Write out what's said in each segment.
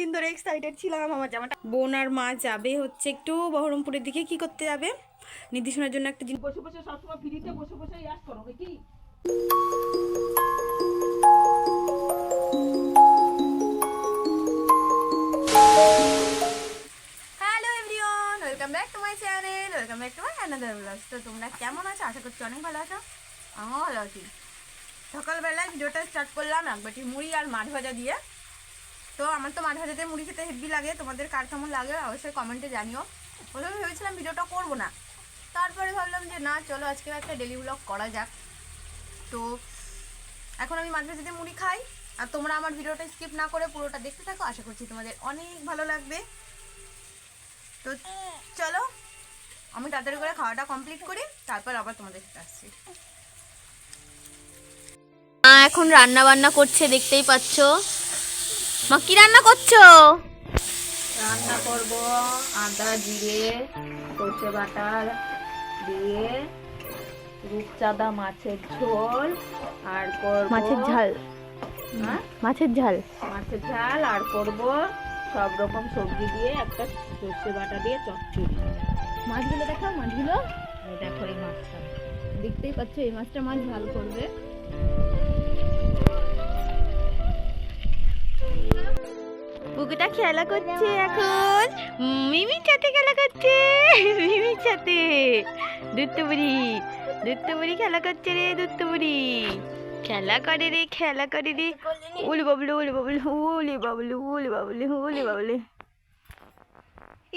এতদিন ধরে এক্সাইটেড ছিলাম আমার জামাটা। বোন আর মা যাবে হচ্ছে একটু বহরমপুরের দিকে কি করতে যাবে? নির্দেশনার জন্য একটা জিনিস বসে বসে সবসময় ফ্রিতে বসে বসে ইয়াস করো কি hello everyone welcome back to my channel welcome back to my another vlogs তো তোমরা কেমন আছো? আশা করছি অনেক ভালো আছো। আমিও ভালো আছি। সকালবেলায় ভিডিওটা স্টার্ট করলাম এক বাটি মুড়ি আর মাছ ভাজা দিয়ে। তো আমার তো মাছ ভাজাতে মুড়ি খেতে হেভি লাগে, তোমাদের কার কেমন লাগে অবশ্যই কমেন্টে জানিও। প্রথমে ভেবেছিলাম ভিডিওটা করব না। তারপরে ভাবলাম যে না, চলো আজকে একটা ডেলি ব্লগ করা যাক। তো এখন আমি মাছ ভাজাতে মুড়ি খাই, আর তোমরা আমার ভিডিওটা স্কিপ না করে পুরোটা দেখতে থাকো, আশা করছি তোমাদের অনেক ভালো লাগবে। তো চলো, আমি তাড়াতাড়ি করে খাওয়াটা কমপ্লিট করি, তারপর আবার তোমাদের সাথে আসছি। এখন রান্না বান্না করছে, দেখতেই পাচ্ছ। মা কি রান্না করছ? রান্না করব আদা জিরে সর্ষে বাটা দিয়ে রূপচাঁদা মাছের ঝোল আর করব মাছের ঝাল। হ্যাঁ? মাছের ঝাল। মাছের ঝাল আর করব সব রকম সবজি দিয়ে একটা সর্ষে বাটা দিয়ে চচ্চড়ি। মাছগুলো দেখো মাছগুলো। দেখো এই মাছটা। দেখতেই পাচ্ছ এই মাছটা মাছ ঝাল করবে। পুকুটা খেলা করছে এখন। মিমির সাথে খেলা করছে। মিমির সাথে দুত্তবুড়ি দুত্তবুড়ি খেলা করছে রে দুত্তবুড়ি খেলা করে রে খেলা করে রে। উলি বাবলু উলি বাবলু উলি বাবলু উলি বাবলু উলি বাবলু।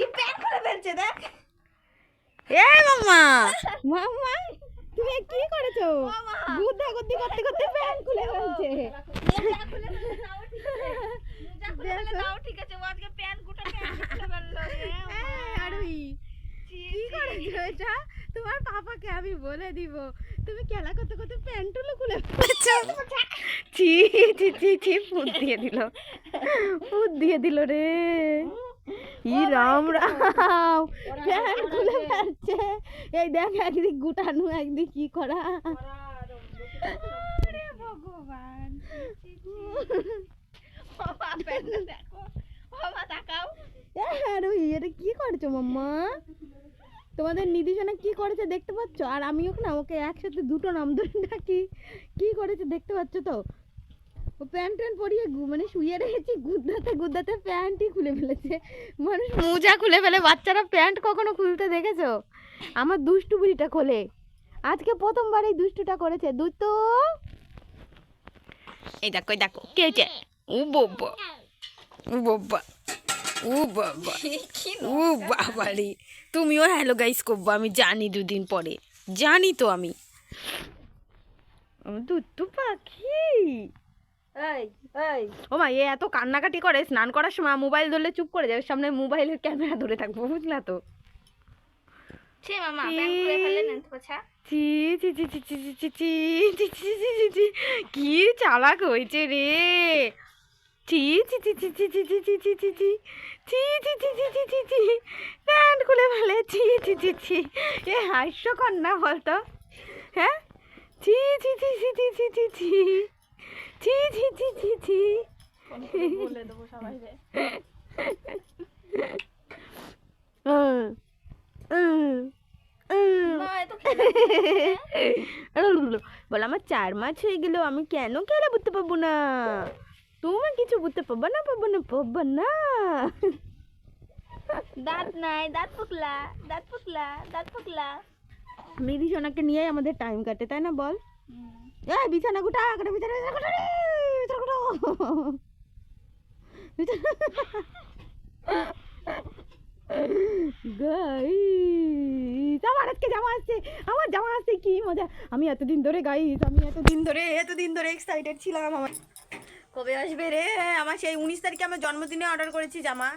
এই প্যান্ট খুলে ফেলছে দেখ। এ মাম্মা। মাম্মা তুমি কি করেছ? গুদ্ধা গুদ্ধি করতে করতে প্যান্ট খুলে ফেলছে। ঠিক আছে। ও আজকে প্যান্ট গুটা প্যান্ট খুলে ফেলল আরুই কি করেছ এটা? তোমার পাপাকে আমি বলে দিব। তুমি খেলা করতে করতে প্যান্টগুলো খুলে ফেলেছো। ছি ছি ছি ছি ফুট দিয়ে দিল। ফুট দিয়ে দিল রে। ই রাম রাম। প্যান্ট খুলে ফেলছে। এই দেখ একদিক গুটানো একদিক কি করা। ভগবান। এটা কি করছ মাম্মা? তোমাদের নির্দেশনা কি করেছে দেখতে পাচ্ছ? আর আমিও না ওকে একসাথে দুটো নাম ধরে ডাকি। কি করেছে দেখতে পাচ্ছ তো? ও প্যান্ট ট্যান্ট পরিয়ে মানে শুয়ে রেখেছি গুদ্দাতে গুদ্দাতে প্যান্টই খুলে ফেলেছে। মানুষ মোজা খুলে ফেলে বাচ্চারা প্যান্ট কখনো খুলতে দেখেছ? আমার দুষ্টু বুড়িটা খোলে। আজকে প্রথমবার এই দুষ্টুটা করেছে। দুটো এই দেখো এই দেখো কে কে ও বাবা ও বাবা ও বাবা ও বাবা রে তুমিও হ্যালো গাইস করব আমি জানি দুদিন পরে জানি তো আমি দুটু পাখি ও মা এ এত কান্নাকাটি করে স্নান করার সময় মোবাইল ধরলে চুপ করে যাবে সামনে মোবাইলের ক্যামেরা ধরে থাকব বুঝলা তো কি চালাক হয়েছে রে প্যান্ট খুলে ফেলে চি চি চি চি এ হাস্যকর না বলতো হ্যাঁ চি চি চি চি বলে দেবো সবাই রে উম, উম, উম। মা এত বল আমার চার মাস হয়ে গেল আমি কেন খেলা বুঝতে পারব না তোমার কিছু বুঝতে পারব না পাবো না পাবো না। দাঁত নাই দাঁত পুকলা দাঁত পুকলা দাঁত পুকলা মিদি সোনাকে নিয়ে আমাদের টাইম কাটে তাই না বল? এই বিছানা গুটা করে বিছানা বিছানা গুটা বিছানা গুটা। গাইস আমার আজকে জামা আসছে আমার জামা আসছে কি মজা। আমি এতদিন ধরে গাইস আমি এতদিন ধরে এতদিন ধরে এক্সাইটেড ছিলাম আমার। কবে আসবে রে? আমার সেই উনিশ তারিখে আমার জন্মদিনে অর্ডার করেছি জামা।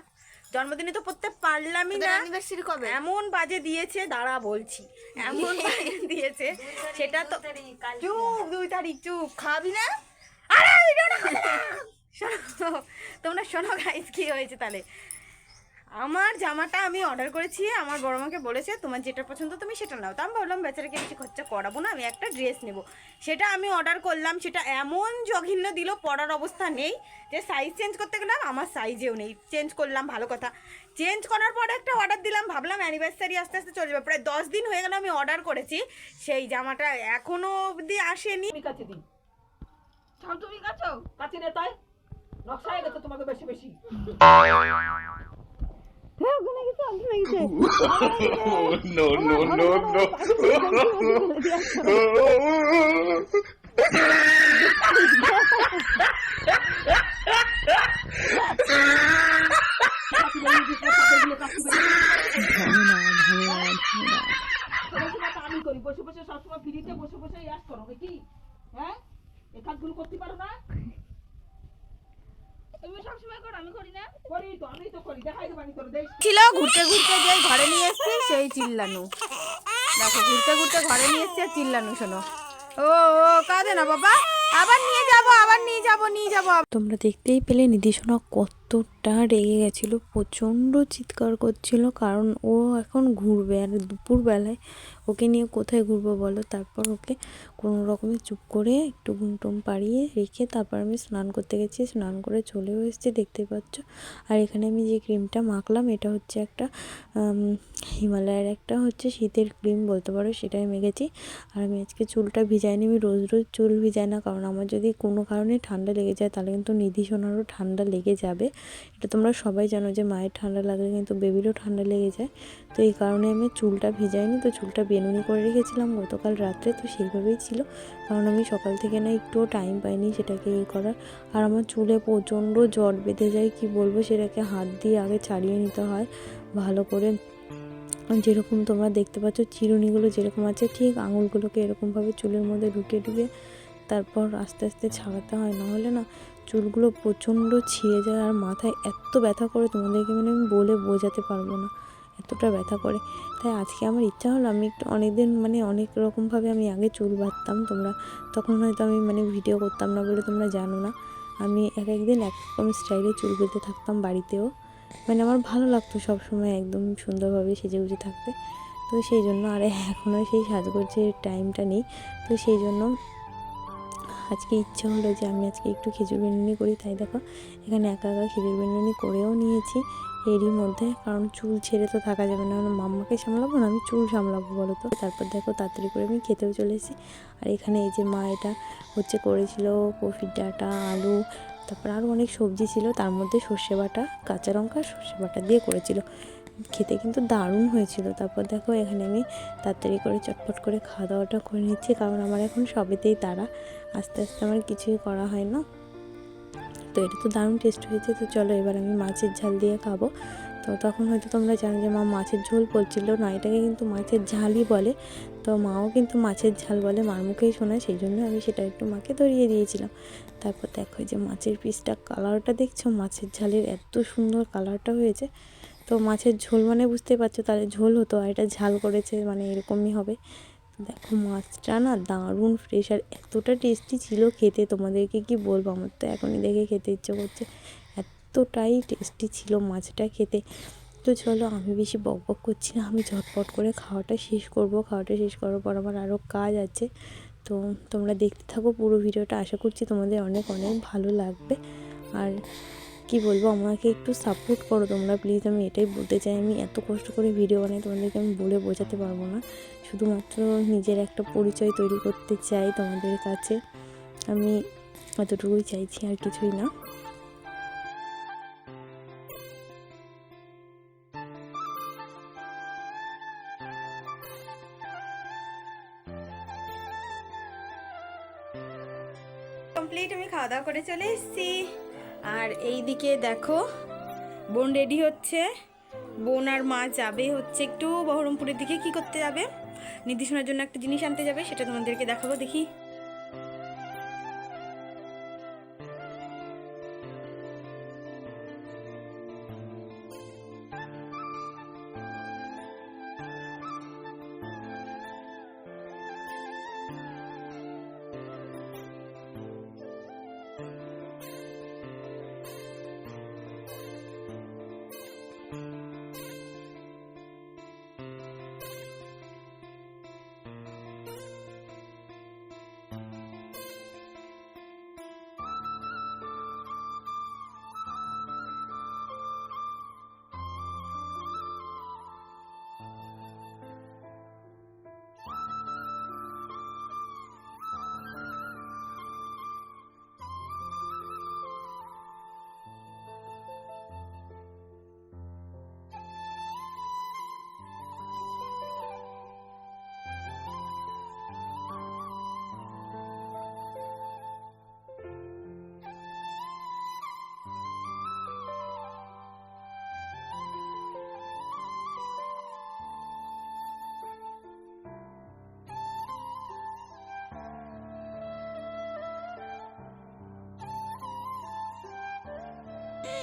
জন্মদিনে তো পড়তে পারলামই না। অ্যানিভার্সারি কবে? এমন বাজে দিয়েছে দাঁড়া বলছি। এমন বাজে দিয়েছে সেটা তো চুপ দুই তারিখ চুপ। খাবি না? আরে তোমরা শোনো গাইজ কি হয়েছে তাহলে। আমার জামাটা আমি অর্ডার করেছি, আমার বড় মাকে বলেছে, তোমার যেটা পছন্দ তুমি সেটা নাও। তা আমি ভাবলাম, বেচারাকে বেশি খরচা করাবো না, আমি একটা ড্রেস নেব। সেটা আমি অর্ডার করলাম, সেটা এমন জঘন্য দিল, পরার অবস্থা নেই, যে সাইজ চেঞ্জ করতে গেলাম, আমার সাইজেও নেই। চেঞ্জ করলাম, ভালো কথা। চেঞ্জ করার পরে একটা অর্ডার দিলাম, ভাবলাম অ্যানিভার্সারি আস্তে আস্তে চলে যাবে। প্রায় দশ দিন হয়ে গেল আমি অর্ডার করেছি, সেই জামাটা এখনও অবধি আসেনি। কাছে দিই। তুমি কাছো। কাছে তাই। নকশা হয়ে গেছে তোমাকে বেশি বেশি। No, no, no, no. ঘুরতে ঘুরতে যে ঘরে নিয়ে এসছি, সেই চিল্লানো। দেখো, ঘুরতে ঘুরতে ঘরে নিয়ে এসছি আর চিল্লানো, শোনো। ও ও, কাঁদে না, বাবা? আবার নিয়ে যাব, আবার নিয়ে যাব নিয়ে যাব। তোমরা দেখতেই পেলে নির্দেশনা কতটা রেগে গেছিল, প্রচণ্ড চিৎকার করছিল, কারণ ও এখন ঘুরবে আর দুপুরবেলায় ওকে নিয়ে কোথায় ঘুরবো বলো? তারপর ওকে কোনো রকমে চুপ করে একটু ঘুম টুম পাড়িয়ে রেখে তারপর আমি স্নান করতে গেছি। স্নান করে চলেও এসেছি, দেখতে পাচ্ছ। আর এখানে আমি যে ক্রিমটা মাখলাম, এটা হচ্ছে একটা হিমালয়ের একটা হচ্ছে শীতের ক্রিম বলতে পারো, সেটাই মেখেছি। আর আমি আজকে চুলটা ভিজাইনি, আমি রোজ রোজ চুল ভিজাই না, কারণ আমার যদি কোনো কারণে ঠান্ডা লেগে যায়, তাহলে কিন্তু নিধি সোনারও ঠান্ডা লেগে যাবে। এটা তোমরা সবাই জানো যে মায়ের ঠান্ডা লাগলে কিন্তু বেবিরও ঠান্ডা লেগে যায়। তো এই কারণে আমি চুলটা ভিজাইনি, তো চুলটা বেনুনি করে রেখেছিলাম গতকাল রাত্রে, তো সেইভাবেই ছিল। কারণ আমি সকাল থেকে না একটুও টাইম পাইনি সেটাকে ইয়ে করার। আর আমার চুলে প্রচণ্ড জট বেঁধে যায়, কি বলব? সেটাকে হাত দিয়ে আগে ছাড়িয়ে নিতে হয়, ভালো করে। যেরকম তোমরা দেখতে পাচ্ছ, চিরুনিগুলো যেরকম আছে, ঠিক আঙুলগুলোকে এরকমভাবে চুলের মধ্যে ঢুকে ঢুকে তারপর আস্তে আস্তে ছাড়াতে হয়। নাহলে না চুলগুলো প্রচণ্ড ছিঁড়ে যায় আর মাথায় এত ব্যথা করে তোমাদেরকে মানে আমি বলে বোঝাতে পারব না, এতটা ব্যথা করে। তাই আজকে আমার ইচ্ছা হলো আমি একটু অনেক দিন মানে অনেক রকমভাবে আমি আগে চুল বাঁধতাম, তোমরা তখন হয়তো আমি মানে ভিডিও করতাম না বলে তোমরা জানো না। আমি এক একদিন এক রকম স্টাইলে চুল বেঁধে থাকতাম বাড়িতেও। মানে আমার ভালো লাগতো সব সময় একদম সুন্দরভাবে সেজে গুজে থাকতে। তো সেই জন্য আর এখনও সেই সাজগোজের টাইমটা নেই। তো সেই জন্য আজকে ইচ্ছে হলো যে আমি আজকে একটু খেজুর বেনুনি করি। তাই দেখো, এখানে একা একা খেজুর বেনুনি করেও নিয়েছি এরই মধ্যে, কারণ চুল ছেড়ে তো থাকা যাবে না। কারণ মাম্মাকে সামলাবো না, আমি চুল সামলাবো বলো তো? তারপর দেখো, তাড়াতাড়ি করে আমি খেতেও চলে এসেছি। আর এখানে এই যে মা এটা হচ্ছে করেছিল, কফির ডাঁটা, আলু, তারপর আরও অনেক সবজি ছিল। তার মধ্যে সর্ষে বাটা, কাঁচা লঙ্কা, সর্ষে বাটা দিয়ে করেছিল। খেতে কিন্তু দারুণ হয়েছিল। তারপর দেখো, এখানে আমি তাড়াতাড়ি করে চটপট করে খাওয়া দাওয়াটা করে নিচ্ছি, কারণ আমার এখন সবেতেই তারা আস্তে আস্তে আমার কিছুই করা হয় না। তো এটা তো দারুণ টেস্ট হয়েছে। তো চলো এবার আমি মাছের ঝাল দিয়ে খাব। তো তখন হয়তো তোমরা জানো যে মা মাছের ঝোল বলছিল না, এটাকে কিন্তু মাছের ঝালই বলে। তো মাও কিন্তু মাছের ঝাল বলে, মার মুখেই শোনায় সেই জন্য আমি সেটা একটু মাকে ধরিয়ে দিয়েছিলাম। তারপর দেখো যে মাছের পিসটা কালারটা দেখছ? মাছের ঝালের এত সুন্দর কালারটা হয়েছে। তো মাছের ঝোল মানে বুঝতে পারছ, তাহলে ঝোল হতো আর এটা ঝাল করেছে মানে এরকমই হবে। দেখো, মাছটা না দারুণ ফ্রেশ আর এতটা টেস্টি ছিল খেতে। তোমাদেরকে কি বলব? আমার তো এখনই দেখে খেতে ইচ্ছে করছে। এতটাই টেস্টি ছিল মাছটা খেতে। তো চলো, আমি বেশি বক বক করছি না। আমি ঝটপট করে খাওয়াটা শেষ করব। খাওয়াটা শেষ করার পর আমার আরও কাজ আছে। তো তোমরা দেখতে থাকো পুরো ভিডিওটা। আশা করছি তোমাদের অনেক অনেক ভালো লাগবে। আর কি বলব? আমাকে একটু সাপোর্ট করো তোমরা প্লিজ আমি এটাই বলতে চাই। আমি এত কষ্ট করে ভিডিও বানাই, তোমাদেরকে আমি বলে বোঝাতে পারব না। শুধুমাত্র নিজের একটা পরিচয় তৈরি করতে চাই তোমাদের কাছে। আমি এতটুকুই চাইছি, আর কিছুই না। কমপ্লিট আমি খাওয়া দাওয়া করে চলে এসেছি। আর এই দিকে দেখো, বোন রেডি হচ্ছে। বোন আর মা যাবে হচ্ছে একটু বহরমপুরের দিকে, কি করতে যাবে? নির্দেশনার জন্য একটা জিনিস আনতে যাবে, সেটা তোমাদেরকে দেখাবো, দেখি।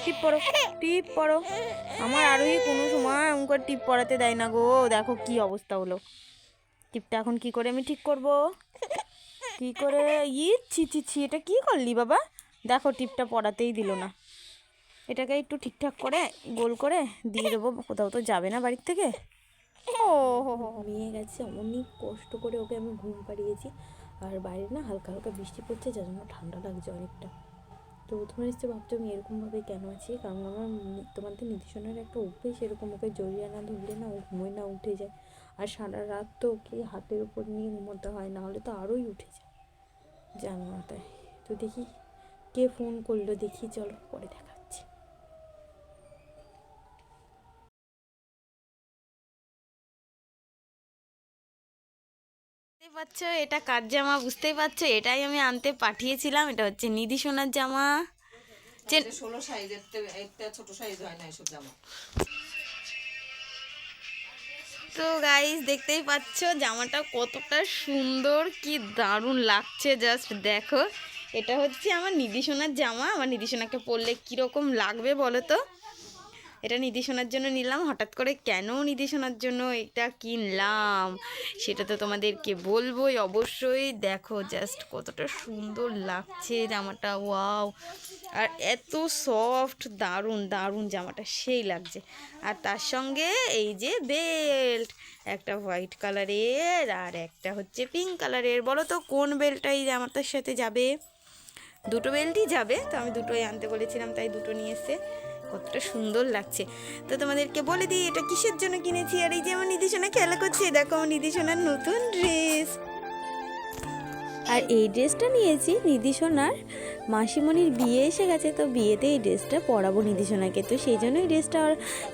টিপ পড়ো টিপ পড়ো আমার আরোই কোনো সময় এমন করে টিপ পড়াতে দেয় না গো। দেখো কি অবস্থা হলো। টিপটা এখন কি করে আমি ঠিক করব? কি করে? ই, ছি ছি ছি, এটা কি করলি বাবা? দেখো, টিপটা পড়াতেই দিল না। এটাকে একটু ঠিকঠাক করে, গোল করে দিয়ে দেবো। কোথাও তো যাবে না বাড়ির থেকে। ও হো হো নিয়ে গেছে। অনেক কষ্ট করে ওকে আমি ঘুম পাড়িয়েছি। আর বাইরে না হালকা হালকা বৃষ্টি পড়ছে, যার জন্য ঠান্ডা লাগছে অনেকটা। তো তোমরা নিশ্চয়ই ভাবছ আমি এরকমভাবে কেন আছি? কারণ আমার তোমাদের নির্দেশনার একটা অভ্যেস এরকম ওকে জড়িয়ে না ধরলে না ও ঘুমোয় না উঠে যায়। আর সারা রাত তো ওকে হাতের উপর নিয়ে ঘুমোতে হয়, না হলে তো আরোই উঠে যায়। জানো তাই তো দেখি কে ফোন করল, দেখি চলো পরে দেখাচ্ছি পারছ এটা কার জামা বুঝতেই পারছ? এটাই আমি আনতে পাঠিয়েছিলাম এটা হচ্ছে নিধি সোনার জামা। ষোলো সাইজের ছোট সাইজ হয় না এসব জামা? তো গাইস দেখতেই পাচ্ছ জামাটা কতটা সুন্দর কি দারুণ লাগছে জাস্ট দেখো। এটা হচ্ছে আমার নিদিশোনার জামা আমার নিদিশোনাকে পরলে কীরকম লাগবে বলো তো? এটা নিদিশোনার জন্য নিলাম। হঠাৎ করে কেন নিদিশোনার জন্য এটা কিনলাম? সেটা তো তোমাদেরকে বলবোই অবশ্যই। দেখো জাস্ট কতটা সুন্দর লাগছে জামাটা। ওয়াও! আর এত সফট দারুণ দারুণ জামাটা, সেই লাগছে। আর তার সঙ্গে এই যে বেল্ট একটা হোয়াইট কালারের আর একটা হচ্ছে পিঙ্ক কালারের বলো তো, কোন বেল্টটা এই জামাটার সাথে যাবে? দুটো বেল্টই যাবে। তো আমি দুটোই আনতে বলেছিলাম, তাই দুটো নিয়ে এসে কতটা সুন্দর লাগছে। তো তোমাদেরকে বলে দিই, এটা কিসের জন্য কিনেছি? আর এই যে আমার নিদিশোনা খেলা করছে, দেখো আমার নিদিশোনার নতুন ড্রেস। আর এই ড্রেসটা নিয়েছি নিদিশোনার মাসিমণির বিয়ে এসে গেছে, তো বিয়েতে এই ড্রেসটা পরাবো নিদিশোনাকে তো সেই জন্য এই ড্রেসটা আর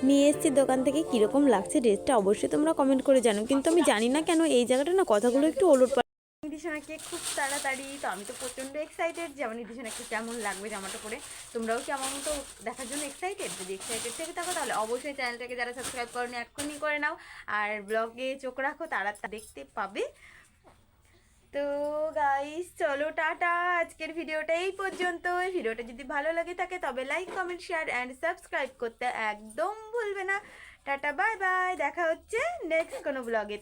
নিয়ে এসেছি। দোকান থেকে কীরকম লাগছে ড্রেসটা অবশ্যই তোমরা কমেন্ট করে জানো। কিন্তু আমি জানি না কেন এই জায়গাটা না কথাগুলো একটু ওলট নিদিশোনাকে খুব তাড়াতাড়ি তো আমি তো প্রচণ্ড এক্সাইটেড যে আমার নিদিশোনাকে কেমন লাগবে জামাটা পরে তোমরাও কি আমার মতো দেখার জন্য এক্সাইটেড যদি এক্সাইটেড থেকে থাকো তাহলে অবশ্যই চ্যানেলটাকে যারা সাবস্ক্রাইব করনি, এক্ষুনি করে নাও। আর ব্লগে চোখ রাখো তারা দেখতে পাবে। তো গাইস চলো টাটা। আজকের ভিডিওটা এই পর্যন্ত ভিডিওটা যদি ভালো লাগে থাকে তবে like comment share and subscribe করতে একদম ভুলবে না। টাটা বাই বাই দেখা হচ্ছে নেক্সট কোনো ব্লগে